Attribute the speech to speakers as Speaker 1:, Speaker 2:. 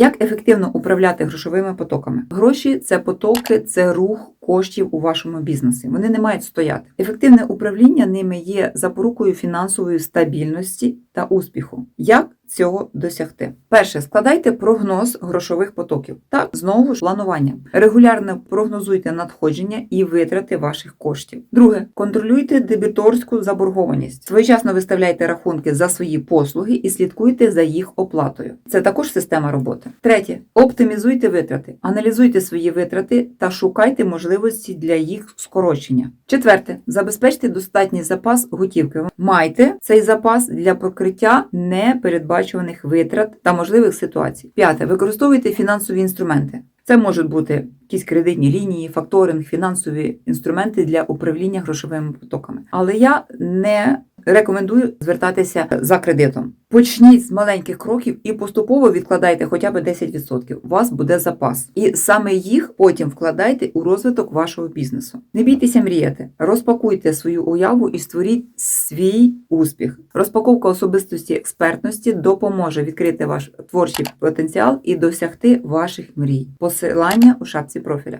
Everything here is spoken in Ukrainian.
Speaker 1: Як ефективно управляти грошовими потоками? Гроші це потоки, це рух коштів у вашому бізнесі. Вони не мають стояти. Ефективне управління ними є запорукою фінансової стабільності та успіху. Як цього досягти? Перше, складайте прогноз грошових потоків. Так, знову ж планування. Регулярно прогнозуйте надходження і витрати ваших коштів. Друге, контролюйте дебіторську заборгованість. Своєчасно виставляйте рахунки за свої послуги і слідкуйте за їх оплатою. Це також система роботи. Третє, оптимізуйте витрати, аналізуйте свої витрати та шукайте можливості для їх скорочення. Четверте, забезпечте достатній запас готівки. Майте цей запас для покриття непередбачуваних витрат та можливих ситуацій. П'яте, використовуйте фінансові інструменти. Це можуть бути якісь кредитні лінії, факторинг, фінансові інструменти для управління грошовими потоками. Але я не рекомендую звертатися за кредитом. Почніть з маленьких кроків і поступово відкладайте хоча б 10%. У вас буде запас. І саме їх потім вкладайте у розвиток вашого бізнесу. Не бійтеся мріяти, розпакуйте свою уяву і створіть свій успіх. Розпаковка особистості експертності допоможе відкрити ваш творчий потенціал і досягти ваших мрій. Посилання у шапці профіля.